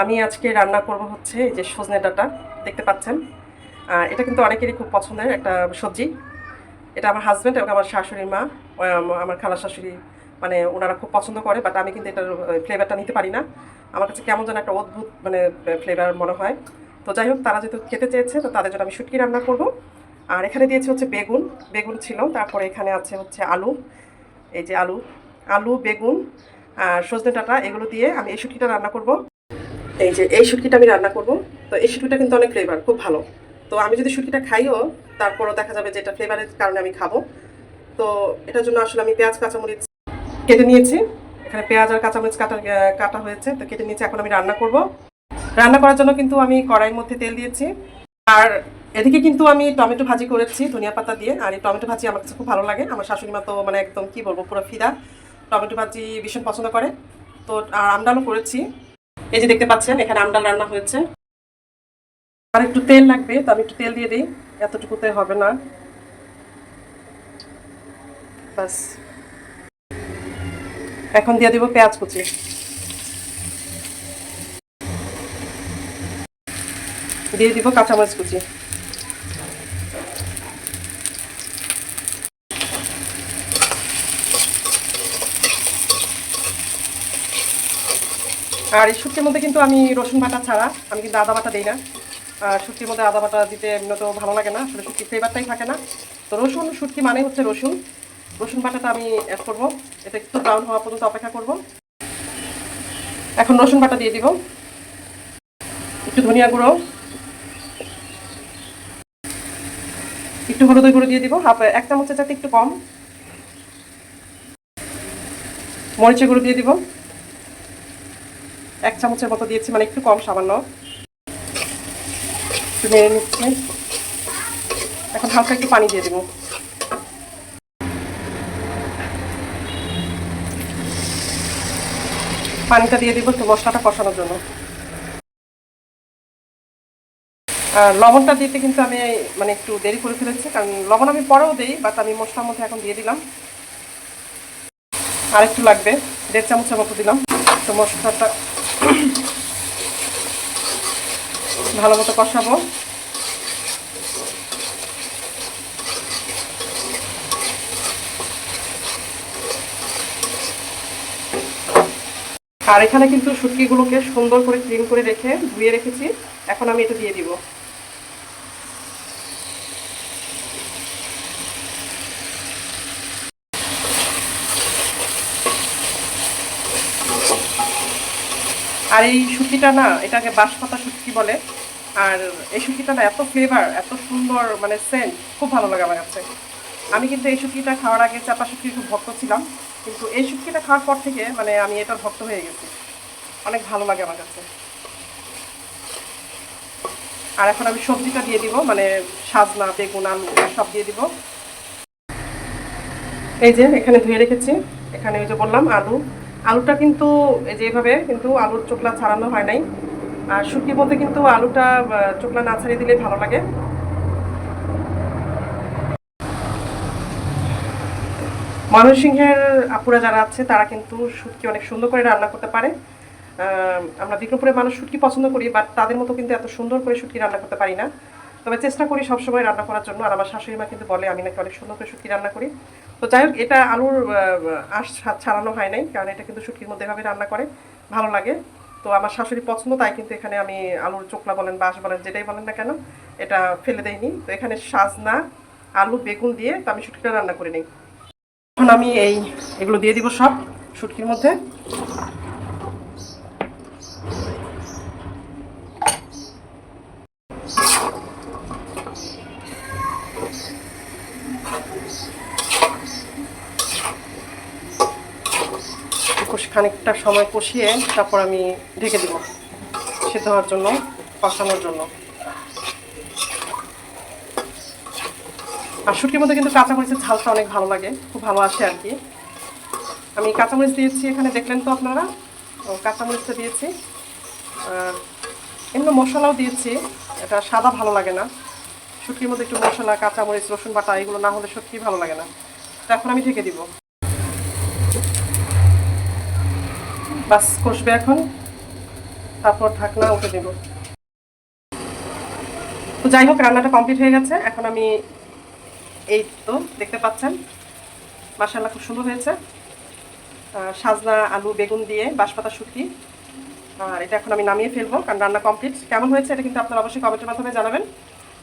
আমি আজকে রান্না করব হচ্ছে এই যে সজনে ডাঁটা, দেখতে পাচ্ছেন? আর এটা কিন্তু অনেকেরই খুব পছন্দের একটা সবজি। এটা আমার হাজব্যান্ড এবং আমার শাশুড়ি মা আমার খালা শাশুড়ি মানে ওনারা খুব পছন্দ করে বাট আমি কিন্তু এটার ফ্লেভারটা নিতে পারি না। আমার কাছে কেমন যেন একটা অদ্ভুত মানে ফ্লেভার মনে হয়। তো যাই হোক, তারা যেহেতু খেতে চেয়েছে, তো তাদের জন্য আমি শুটকি রান্না করব। আর এখানে দিয়েছি হচ্ছে বেগুন বেগুন ছিল। তারপরে এখানে আছে হচ্ছে আলু, এই যে আলু আলু, বেগুন আর সজনে ডাঁটা, এগুলো দিয়ে আমি এই শুটকিটা রান্না করব। এই যে এই শুটকিটা আমি রান্না করব। তো এই শুটকিটা কিন্তু অনেক ফ্লেভার খুব ভালো। তো আমি যদি শুটকিটা খাইও, তারপরও দেখা যাবে যে এটা ফ্লেভারের কারণে আমি খাব। তো এটার জন্য আসলে আমি পেঁয়াজ, কাঁচামরিচ কেটে নিয়েছি। এখানে পেঁয়াজ আর কাঁচামরিচ কাটা কাটা হয়েছে, তো কেটে নিয়েছি, এখন আমি রান্না করব। রান্না করার জন্য কিন্তু আমি কড়াইয়ের মধ্যে তেল দিয়েছি। আর এদিকে কিন্তু আমি টমেটো ভাজি করেছি, ধনিয়া পাতা দিয়ে। আর এই টমেটো ভাজি আমার কাছে খুব ভালো লাগে। আমার শাশুড়ি মা তো মানে একদম কি বলব, পুরো ফিদা। টমেটো ভাজি ভীষণ পছন্দ করে। তো আর আমডালও করেছি। এই যে দেখতে পাচ্ছেন, এখানে আমডাল রান্না হয়েছে। আর একটু তেল লাগবে, তো আমি একটু তেল দিয়ে দিই। এতটুকুতে হবে না। এখন দিয়ে দিব পেঁয়াজ কুচি। দিয়ে দিব কাঁচামরিচ কুচি। আর এই শুটকির মধ্যে কিন্তু আমি রসুন বাটা ছাড়া, আমি কিন্তু আদা বাটা দিই না। আর শুটকির মধ্যে আদা বাটা দিতে এমনিতে ভালো লাগে না, আসলে শুটকির ফ্লেভারটাই থাকে না। তো রসুন, শুটকি মানে হচ্ছে রসুন। রসুন বাটাটা আমি অ্যাড করব, এটা একটু ব্রাউন হওয়া পর্যন্ত অপেক্ষা করব। এখন রসুন বাটা দিয়ে দিব। একটু ধনিয়া গুঁড়ো। একটু হলুদের গুঁড়ো দিয়ে দিব, হাফ, এক চামচের চাতে একটু কম। মরিচের গুঁড়ো দিয়ে দিব। এক চামচের মতো দিয়েছি মানে একটু কম সামান্য। একটু নেড়ে নিচ্ছি। এখন হালকা একটু পানি দিয়ে দিব। পানিটা দিয়ে দিব একটু মশলাটা কষানোর জন্য। আর লবণটা দিতে কিন্তু আমি মানে একটু দেরি করে ফেলেছি, কারণ লবণ আমি পরেও দিই বাট আমি মশলার মধ্যে এখন দিয়ে দিলাম। আর একটু লাগবে, দেড় চামচের মতো দিলাম। তো মশলাটা ভালো মতো কষাবো। আর এখানে কিন্তু শুটকিগুলোকে সুন্দর করে ক্লিন করে রেখে ধুয়ে রেখেছি। এখন আমি এটা দিয়ে দিব। আর এই শুটকিটা না, এটাকে বাঁশপাতা শুটকি বলে। আর এই শুটকিটা না এত ফ্লেভার এত সুন্দর মানে সেন্ট খুব ভালো লাগে আমার কাছে। আমি কিন্তু এই শুটকিটা খাওয়ার আগে চাপা শুটকির খুব ভক্ত ছিলাম। কিন্তু এই শুটকিটা খাওয়ার পর থেকে মানে আমি এটার ভক্ত হয়ে গেছি। অনেক ভালো লাগে আমার কাছে। আর এখন আমি সবজিটা দিয়ে দিব মানে সাজনা, বেগুন, আলু সব দিয়ে দিব। এই যে, এখানে ধুয়ে রেখেছি। এখানে ওই যে বললাম, আলু আলুটা কিন্তু এই যে এইভাবে কিন্তু আলুর চোকলা ছাড়ানো হয় নাই। আর শুটকির মধ্যে কিন্তু আলুটা চোকলা না ছাড়িয়ে দিলে ভালো লাগে। ময়মনসিংহের আপুরা যারা আছে, তারা কিন্তু শুটকি অনেক সুন্দর করে রান্না করতে পারে। আমরা বিক্রমপুরের মানুষ শুটকি পছন্দ করি, বাট তাদের মতো কিন্তু এত সুন্দর করে শুটকি রান্না করতে পারি না। তবে চেষ্টা করি সবসময় রান্না করার জন্য। আর আমার শাশুড়ি মা কিন্তু বলে, আমি নাকি অনেক সুন্দর করে শুটকি রান্না করি। তো যাই হোক, এটা আলুর আঁশ ছাড়ানো হয় নাই, কারণ এটা কিন্তু শুটকির মধ্যে এভাবে রান্না করে, ভালো লাগে। তো আমার শাশুড়ি পছন্দ, তাই কিন্তু এখানে আমি আলুর চোকলা বলেন বাঁশ বলেন, যেটাই বলেন না কেন, এটা ফেলে দেয়নি তো এখানে সাজনা, আলু, বেগুন দিয়ে তো আমি শুটকিটা রান্না করে নিই। এখন আমি এই, এগুলো দিয়ে দিব সব শুটকির মধ্যে। খানিকটা সময় কষিয়ে তারপর আমি ঢেকে দিব সেদ্ধ হওয়ার জন্য কষানোর জন্য। আর শুটকির মধ্যে কিন্তু কাঁচামরিচের ঝালটা অনেক ভালো লাগে, খুব ভালো আসে আর কি। আমি কাঁচামরিচ দিয়েছি এখানে, দেখলেন তো আপনারা? কাঁচামরিচটা দিয়েছি। এমনি মশলাও দিয়েছি, এটা সাদা ভালো লাগে না। শুটকির মধ্যে একটু মশলা, কাঁচামরিচ, রসুন বাটা, এগুলো না হলে সত্যিই ভালো লাগে না। এখন আমি ঢেকে দিব। বাস, কষবে এখন। তারপর ঢাকনা উঠে দেব তো যাই হোক, রান্নাটা কমপ্লিট হয়ে গেছে। এখন আমি এই তো দেখতে পাচ্ছেন মাসাল্লাহ খুব সুন্দর হয়েছে। সাজনা, আলু, বেগুন দিয়ে বাঁশপাতা, শুটকি। আর এটা এখন আমি নামিয়ে ফেলব, কারণ রান্না কমপ্লিট। কেমন হয়েছে এটা কিন্তু আপনারা অবশ্যই কমেন্টের মাধ্যমে জানাবেন।